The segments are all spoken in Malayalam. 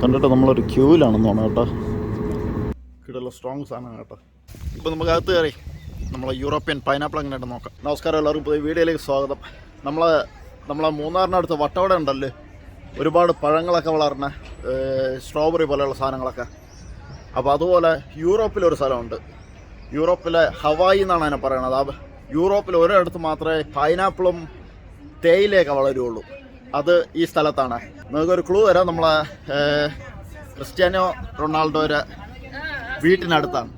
കണ്ടിട്ട് നമ്മളൊരു ക്യൂവിലാണെന്ന് തോന്നുന്നു കേട്ടോ. കിടല സ്ട്രോങ് സാധനമാണ് കേട്ടോ. ഇപ്പോൾ നമുക്ക് അകത്ത് കയറി. നമ്മളെ യൂറോപ്യൻ പൈനാപ്പിൾ അങ്ങനെയായിട്ട് നോക്കാം. നമസ്കാരം എല്ലാവർക്കും. പുതിയ വീഡിയോയിലേക്ക് സ്വാഗതം. നമ്മൾ നമ്മളെ മൂന്നാറിനടുത്ത് വട്ടവട ഉണ്ടല്ലോ. ഒരുപാട് പഴങ്ങളൊക്കെ വളർന്ന സ്ട്രോബെറി പോലെയുള്ള സാധനങ്ങളൊക്കെ. അപ്പോൾ അതുപോലെ യൂറോപ്പിലൊരു സ്ഥലമുണ്ട്. യൂറോപ്പിലെ ഹവായി എന്നാണ് അതിനെ പറയണത് യൂറോപ്പിൽ ഒരിടത്ത് മാത്രമേ പൈനാപ്പിളും തേയിലയൊക്കെ വളരുള്ളൂ അത് ഈ സ്ഥലത്താണ്. നമുക്കൊരു ക്ലൂ തരാം നമ്മളെ ക്രിസ്ത്യാനോ റൊണാൾഡോയുടെ വീട്ടിനടുത്താണ്.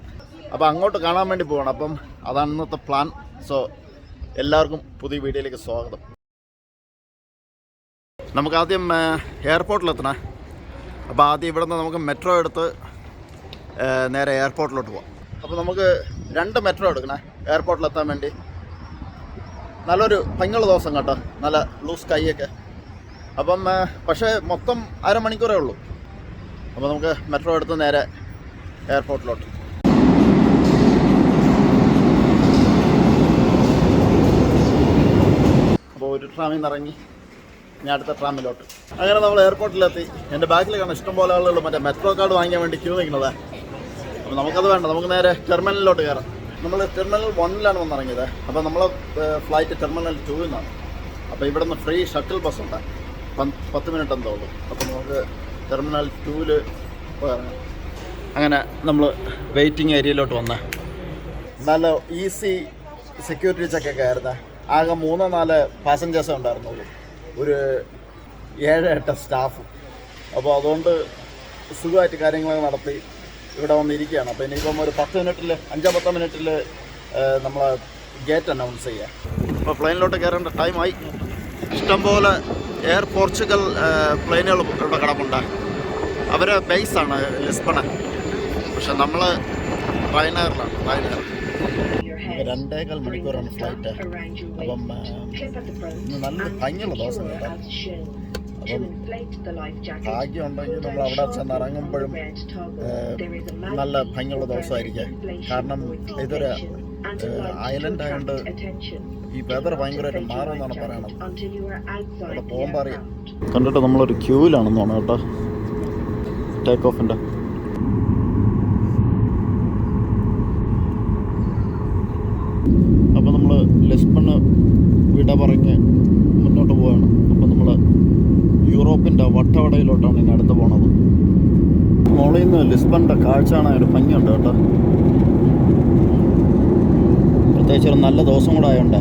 അപ്പോൾ അങ്ങോട്ട് കാണാൻ വേണ്ടി പോവാണ്. അപ്പം അതാണ് ഇന്നത്തെ പ്ലാൻ സോ എല്ലാവർക്കും പുതിയ വീഡിയോയിലേക്ക് സ്വാഗതം. നമുക്ക് ആദ്യം എയർപോർട്ടിലെത്തണേ. അപ്പോൾ ആദ്യം ഇവിടെ നിന്ന് നമുക്ക് മെട്രോ എടുത്ത് നേരെ എയർപോർട്ടിലോട്ട് പോവാം. അപ്പോൾ നമുക്ക് രണ്ട് മെട്രോ എടുക്കണേ എയർപോർട്ടിലെത്താൻ വേണ്ടി. നല്ലൊരു ഭംഗിയുള്ള ദിവസം കേട്ടോ. നല്ല ബ്ലൂ സ്കൈ ഒക്കെ. അപ്പം പക്ഷേ മൊത്തം അരമണിക്കൂറേ ഉള്ളൂ. അപ്പോൾ നമുക്ക് മെട്രോ എടുത്ത് നേരെ എയർപോർട്ടിലോട്ട് അപ്പോൾ ഒരു ട്രാമിൽ നിന്ന് ഇറങ്ങി. ഞാൻ അടുത്ത ട്രാമിലോട്ട് അങ്ങനെ നമ്മൾ എയർപോർട്ടിലെത്തി എന്റെ ബാക്കിൽ കാണാൻ ഇഷ്ടംപോലെ ആളുകൾ മറ്റേ മെട്രോ കാർഡ് വാങ്ങിക്കാൻ വേണ്ടി ക്യൂ നിൽക്കുന്നത്. അപ്പോൾ നമുക്കത് വേണ്ട. നമുക്ക് നേരെ ടെർമിനലിലോട്ട് കയറാം. നമ്മൾ ടെർമിനൽ വണ്ണിലാണ് വന്നിറങ്ങിയത്. അപ്പോൾ നമ്മൾ ഫ്ലൈറ്റ് ടെർമിനൽ ടൂവിൽ നിന്നാണ് അപ്പോൾ ഇവിടെ നിന്ന് ഫ്രീ ഷട്ടിൽ ബസ് ഉണ്ട്. പത്ത് മിനിറ്റ് എന്തോ ഉള്ളൂ. അപ്പോൾ നമുക്ക് ടെർമിനൽ ടൂവിൽ അങ്ങനെ നമ്മൾ വെയിറ്റിംഗ് ഏരിയയിലോട്ട് വന്ന. നല്ല ഈസി സെക്യൂരിറ്റി ചെക്കൊക്കെ ആയിരുന്നു. ആകെ മൂന്നോ നാല് പാസഞ്ചേഴ്സേ ഉണ്ടായിരുന്നുള്ളൂ. ഒരു ഏഴ് എട്ട് സ്റ്റാഫ് അപ്പോൾ അതുകൊണ്ട് സുഖമായിട്ട് കാര്യങ്ങളൊക്കെ നടത്തി ഇവിടെ വന്നിരിക്കുകയാണ്. അപ്പോൾ ഇനിയിപ്പം ഒരു പത്ത് മിനിറ്റിൽ അഞ്ചോ പത്തോ മിനിറ്റിൽ നമ്മൾ ഗേറ്റ് അനൗൺസ് ചെയ്യാം. അപ്പോൾ പ്ലെയിനിലോട്ട് കയറേണ്ട ടൈമായി ഇഷ്ടംപോലെ എയർ പോർച്ചുഗൽ പ്ലെയിനുകൾ ഇവിടെ കിടപ്പുണ്ട് അവരെ ബേസാണ് ലിസ്ബണ്. പക്ഷെ നമ്മൾ റൈനറിലാണ് റൈനർ. രണ്ടേകാൽ മണിക്കൂറാണ് ഫ്ലൈറ്റ്. അപ്പം നല്ല ഭംഗിയുള്ള ദിവസം കേട്ടോ. അപ്പം ഭാഗ്യം ഉണ്ടെങ്കിൽ നമ്മൾ അവിടെ ചെന്ന് ഇറങ്ങുമ്പോഴും നല്ല ഭംഗിയുള്ള ദിവസമായിരിക്കും. കാരണം ഇതൊരു ഐലൻഡ് ആയതുകൊണ്ട് ഈ വെതർ ഭയങ്കരമായിട്ട് മാറുമെന്നാണ് പറയണത്. അവിടെ പോകുമ്പോൾ അറിയാം. കണ്ടിട്ട് നമ്മളൊരു ക്യൂവിലാണെന്ന് തോന്നുന്നു കേട്ടോ ടേക്ക് ഓഫിന്റെ അപ്പോൾ നമ്മൾ ലിസ്ബണ് വിട പറഞ്ഞ് മുന്നോട്ട് പോവുകയാണ് അപ്പോൾ നമ്മൾ യൂറോപ്പിന്റെ വട്ടവടയിലോട്ടാണ് ഇനി അടുത്ത് പോണത്. മോളിൽ നിന്ന് ലിസ്ബണിന്റെ കാഴ്ച കാണാൻ ഒരു ഭംഗിയുണ്ട് കേട്ടോ. പ്രത്യേകിച്ച് ഒരു നല്ല ദിവസം കൂടെ ആയതുകൊണ്ട്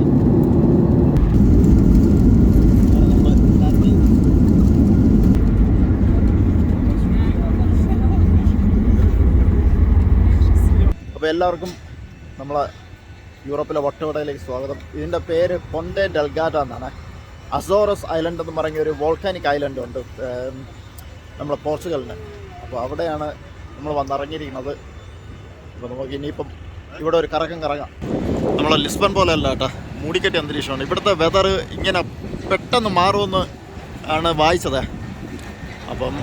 അപ്പോൾ എല്ലാവർക്കും നമ്മളെ യൂറോപ്പിലെ വട്ടവടയിലേക്ക് സ്വാഗതം. ഇതിന്റെ പേര് പൊണ്ടെ ഡൽഗാറ്റ എന്നാണ്. അസോറസ് ഐലൻഡ് എന്ന് പറഞ്ഞ ഒരു വോൾക്കാനിക് ഐലൻഡ് ഉണ്ട് നമ്മളെ പോർച്ചുഗലിന്. അപ്പോൾ അവിടെയാണ് നമ്മൾ വന്നിറങ്ങിയിരിക്കുന്നത്. അപ്പോൾ നമുക്ക് ഇനിയിപ്പം ഇവിടെ ഒരു കറക്കം കറങ്ങാം. നമ്മളെ ലിസ്ബൺ പോലെ അല്ല കേട്ടോ. മൂടിക്കെട്ടിയ അന്തരീക്ഷമാണ്. ഇവിടുത്തെ വെതർ ഇങ്ങനെ പെട്ടെന്ന് മാറുമെന്ന് ആണ് വായിച്ചത്. അപ്പം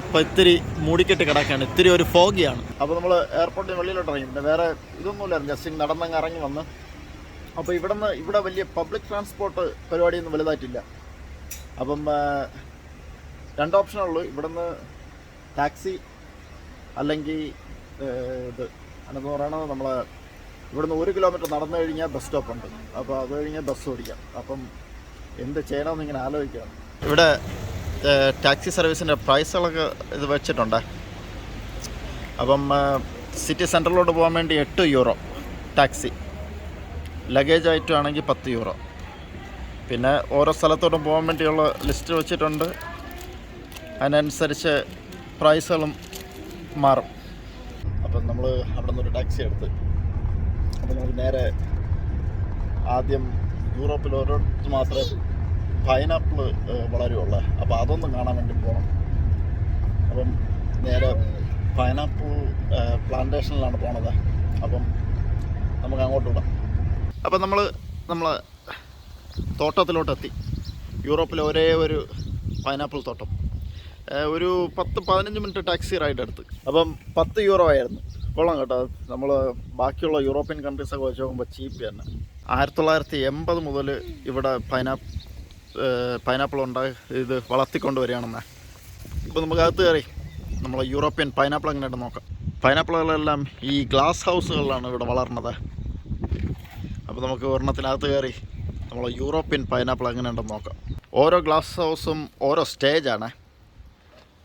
ഇപ്പം ഇത്തിരി മൂടിക്കെട്ടി കിടക്കുകയാണ് ഇത്തിരി ഒരു ഫോഗിയാണ്. അപ്പോൾ നമ്മൾ എയർപോർട്ടിന് വെളിയിലോട്ട് ഇറങ്ങി. വേറെ ഇതൊന്നുമില്ലായിരുന്നു. ജസ്റ്റ് നടന്നങ്ങ് ഇറങ്ങി വന്ന്. അപ്പോൾ ഇവിടെ നിന്ന് ഇവിടെ വലിയ പബ്ലിക് ട്രാൻസ്പോർട്ട് പരിപാടിയൊന്നും വലുതായിട്ടില്ല. അപ്പം രണ്ട് ഓപ്ഷനേ ഉള്ളൂ. ഇവിടെ നിന്ന് ടാക്സി അല്ലെങ്കിൽ ഇത്. അതെന്ന് പറയണത്? നമ്മൾ ഇവിടുന്ന് ഒരു കിലോമീറ്റർ നടന്നു കഴിഞ്ഞാൽ ബസ് സ്റ്റോപ്പ് ഉണ്ട്. അപ്പോൾ അത് കഴിഞ്ഞാൽ ബസ് ഓടിക്കാം. അപ്പം എന്ത് ചെയ്യണമെന്ന് ഇങ്ങനെ ആലോചിക്കണം. ഇവിടെ ടാക്സി സർവീസിന്റെ പ്രൈസുകളൊക്കെ ഇത് വെച്ചിട്ടുണ്ട്. അപ്പം സിറ്റി സെന്ററിലോട്ട് പോകാൻ വേണ്ടി എട്ട് യൂറോ ടാക്സി ലഗേജ് ആണെങ്കിൽ പത്ത് യൂറോ പിന്നെ ഓരോ സ്ഥലത്തോട്ടും പോകാൻ വേണ്ടിയുള്ള ലിസ്റ്റ് വെച്ചിട്ടുണ്ട്. അതിനനുസരിച്ച് പ്രൈസുകളും മാറും. അപ്പം നമ്മൾ അവിടെ നിന്നൊരു ടാക്സി എടുത്ത് അപ്പം നമുക്ക് നേരെ ആദ്യം യൂറോപ്പിൽ ഓരോരുത്തർ മാത്രമേ പൈനാപ്പിൾ വളരുള്ളൂ. അപ്പോൾ അതൊന്നും കാണാൻ വേണ്ടി പോകണം അപ്പം നേരെ പൈനാപ്പിൾ പ്ലാന്റേഷനിലാണ് പോണത്. അപ്പം നമുക്ക് അങ്ങോട്ട് വിടാം. അപ്പം നമ്മൾ നമ്മൾ തോട്ടത്തിലോട്ടെത്തി. യൂറോപ്പിലെ ഒരേ ഒരു പൈനാപ്പിൾ തോട്ടം. ഒരു പത്ത് പതിനഞ്ച് മിനിറ്റ് ടാക്സി റൈഡ് എടുത്ത്. അപ്പം പത്ത് യൂറോ ആയിരുന്നു. കൊള്ളാം കേട്ടോ. നമ്മൾ ബാക്കിയുള്ള യൂറോപ്യൻ കൺട്രീസൊക്കെ വെച്ച് നോക്കുമ്പോൾ ചീപ്പ് തന്നെ. ആയിരത്തി തൊള്ളായിരത്തി എൺപത് മുതൽ ഇവിടെ പൈനാപ്പ് പൈനാപ്പിൾ ഉണ്ടായി ഇത് വളർത്തിക്കൊണ്ട് വരികയാണെന്ന്. ഇപ്പോൾ നമുക്ക് അകത്ത് കയറി. നമ്മൾ യൂറോപ്യൻ പൈനാപ്പിൾ എങ്ങനെയായിട്ട് നോക്കാം. പൈനാപ്പിളുകളെല്ലാം ഈ ഗ്ലാസ് ഹൗസുകളിലാണ് ഇവിടെ വളർന്നത്. അപ്പോൾ നമുക്ക് ഒരെണ്ണത്തിനകത്ത് കയറി നമ്മൾ യൂറോപ്യൻ പൈനാപ്പിൾ എങ്ങനെയുണ്ടെന്ന് നോക്കാം. ഓരോ ഗ്ലാസ് ഹൗസും ഓരോ സ്റ്റേജാണ്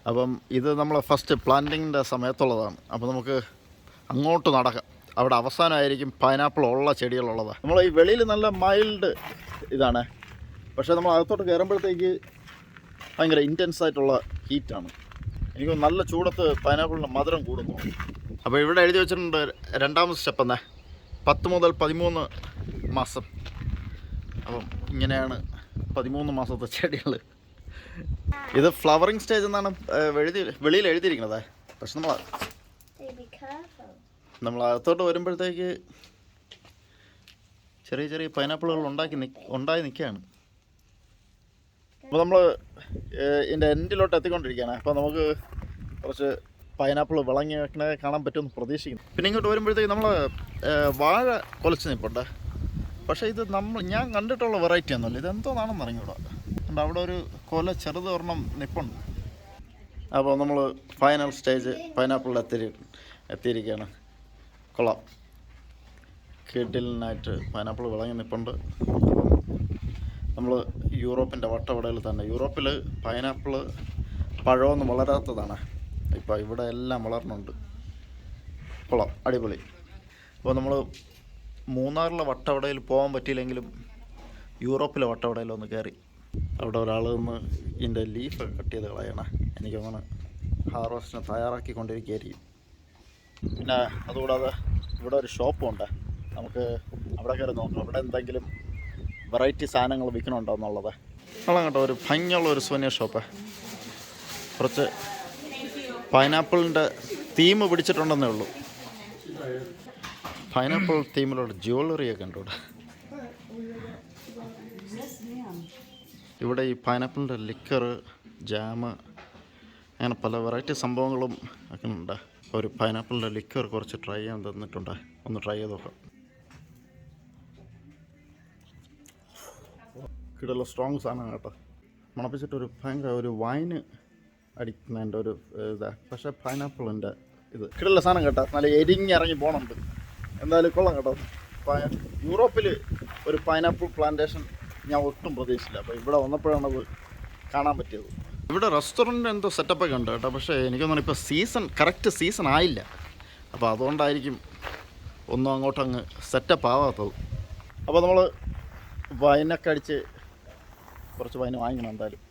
അപ്പം ഇത് നമ്മൾ ഫസ്റ്റ് പ്ലാന്റിങ്ങിന്റെ സമയത്തുള്ളതാണ്. അപ്പോൾ നമുക്ക് അങ്ങോട്ട് നടക്കാം. അവിടെ അവസാനമായിരിക്കും പൈനാപ്പിൾ ഉള്ള ചെടികളുള്ളത്. നമ്മൾ ഈ വെളിയിൽ നല്ല മൈൽഡ് ഇതാണ്. പക്ഷേ നമ്മൾ അകത്തോട്ട് കയറുമ്പോഴത്തേക്ക് ഭയങ്കര ഇന്റൻസ് ആയിട്ടുള്ള ഹീറ്റാണ് എനിക്ക് നല്ല ചൂടത്ത് പൈനാപ്പിളിന്റെ മധുരം കൂടുന്നു. അപ്പോൾ ഇവിടെ എഴുതി വെച്ചിട്ടുണ്ട് രണ്ടാമത്തെ സ്റ്റെപ്പ് എന്നേ. പത്ത് മുതൽ പതിമൂന്ന് മാസം. അപ്പം ഇങ്ങനെയാണ് പതിമൂന്ന് മാസത്തെ ചെടികൾ ഇത് ഫ്ലവറിങ് സ്റ്റേജ് എന്നാണ് എഴുതി വെളിയിൽ എഴുതിയിരിക്കുന്നത്. പക്ഷെ നമ്മൾ. നമ്മൾ അകത്തോട്ട് വരുമ്പോഴത്തേക്ക് ചെറിയ ചെറിയ പൈനാപ്പിളുകൾ ഉണ്ടാക്കി ഉണ്ടായി നിൽക്കുകയാണ്. അപ്പോൾ നമ്മൾ ഇതിന്റെ എൻഡിലോട്ട് എത്തിക്കൊണ്ടിരിക്കുകയാണ്. അപ്പോൾ നമുക്ക് കുറച്ച് പൈനാപ്പിൾ വിളങ്ങി വെക്കണ കാണാൻ പറ്റുമെന്ന് പ്രതീക്ഷിക്കുന്നു. പിന്നെ ഇങ്ങോട്ട് വരുമ്പോഴത്തേക്ക് നമ്മൾ വാഴ കൊലച്ച് നിൽപ്പുണ്ട് പക്ഷേ ഇത് നമ്മൾ ഞാൻ കണ്ടിട്ടുള്ള വെറൈറ്റി ഒന്നുമില്ല. ഇത് എന്തോന്നാണെന്ന് അറിഞ്ഞൂടാ. കണ്ടോ അവിടെ ഒരു കൊല ചെറുത് ഒരെണ്ണം നിൽപ്പുണ്ട് അപ്പോൾ നമ്മൾ ഫൈനൽ സ്റ്റേജ് പൈനാപ്പിളിൽ എത്തി എത്തിയിരിക്കുകയാണ്. കൊള്ളാം. കിഡിലിനായിട്ട് പൈനാപ്പിൾ വിളങ്ങി നിൽപ്പുണ്ട് അപ്പം നമ്മൾ യൂറോപ്പിന്റെ വട്ടവടയിൽ തന്നെ യൂറോപ്പിൽ പൈനാപ്പിൾ പഴമൊന്നും വളരാത്തതാണ്. ഇപ്പോൾ ഇവിടെ എല്ലാം വളർന്നുണ്ട്. കൊള്ളാം അടിപൊളി. അപ്പോൾ നമ്മൾ മൂന്നാറിലെ വട്ടവടയിൽ പോകാൻ പറ്റിയില്ലെങ്കിലും യൂറോപ്പിലെ വട്ടവടയിൽ ഒന്ന് കയറി അവിടെ ഒരാൾ നിന്ന് ഇതിന്റെ ലീഫൊക്കെ കട്ട് ചെയ്ത് കളയണം. എനിക്ക് തോന്നുന്നു ഹാർവസ്റ്റിന് തയ്യാറാക്കിക്കൊണ്ടിരിക്കുകയായിരിക്കും. പിന്നെ അതുകൂടാതെ ഇവിടെ ഒരു ഷോപ്പുണ്ട്. നമുക്ക് അവിടെ കയറി നോക്കാം. അവിടെ എന്തെങ്കിലും വെറൈറ്റി സാധനങ്ങൾ വിൽക്കണുണ്ടോ എന്നുള്ളത്? കൊള്ളാം കേട്ടോ. ഒരു ഭംഗിയുള്ള ഒരു സോനിയ ഷോപ്പ് കുറച്ച് പൈനാപ്പിളിന്റെ തീം പിടിച്ചിട്ടുണ്ടെന്നേ ഉള്ളൂ. പൈനാപ്പിൾ തീമിലുള്ള ജ്വല്ലറി ഒക്കെ ഉണ്ട് ഇവിടെ. ഇവിടെ ഈ പൈനാപ്പിളിന്റെ ലിക്കർ ജാമ് അങ്ങനെ പല വെറൈറ്റി സംഭവങ്ങളും ഒക്കെ ഉണ്ട്. ഒരു പൈനാപ്പിളിന്റെ ലിക്കർ കുറച്ച് ട്രൈ ചെയ്യാൻ തന്നിട്ടുണ്ട്. ഒന്ന് ട്രൈ ചെയ്ത് നോക്കാം. കിടല സ്ട്രോങ് സാധനമാണ് കേട്ടോ. മണപ്പിച്ചിട്ട് ഒരു ഭയങ്കര ഒരു വൈന് അടിക്കുന്നതിന്റെ ഒരു ഇതാ. പക്ഷേ പൈനാപ്പിളിന്റെ ഇത്. കിടല സാധനം കേട്ടോ. നല്ല എരിഞ്ഞിറങ്ങി പോകണുണ്ട് എന്തായാലും കൊള്ളാം കേട്ടോ. യൂറോപ്പിൽ ഒരു പൈനാപ്പിൾ പ്ലാന്റേഷൻ ഞാൻ ഒട്ടും പ്രതീക്ഷിച്ചില്ല. അപ്പോൾ ഇവിടെ വന്നപ്പോഴാണത് കാണാൻ പറ്റിയത്. ഇവിടെ റെസ്റ്റോറന്റ് എന്തോ സെറ്റപ്പൊക്കെ ഉണ്ട് കേട്ടോ. പക്ഷേ എനിക്ക് തോന്നുന്നു ഇപ്പോൾ സീസൺ കറക്റ്റ് സീസൺ ആയില്ല. അപ്പോൾ അതുകൊണ്ടായിരിക്കും ഒന്നും അങ്ങോട്ട് അങ്ങ് സെറ്റപ്പ് ആവാത്തത്. അപ്പോൾ നമ്മൾ വൈനൊക്കെ അടിച്ച് കുറച്ച് വൈൻ വാങ്ങിക്കണം എന്തായാലും.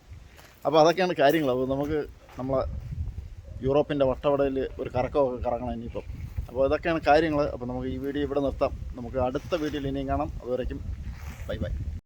അപ്പോൾ അതൊക്കെയാണ് കാര്യങ്ങൾ അപ്പോൾ നമുക്ക് നമ്മളെ യൂറോപ്പിന്റെ വട്ടവടയിൽ ഒരു കറക്കമൊക്കെ കറങ്ങണം ഇനിയിപ്പം. അപ്പോൾ ഇതൊക്കെയാണ് കാര്യങ്ങൾ അപ്പോൾ നമുക്ക് ഈ വീഡിയോ ഇവിടെ നിർത്താം. നമുക്ക് അടുത്ത വീഡിയോയിൽ ഇനിയും കാണാം. അതുവരേക്കും ബൈ ബൈ.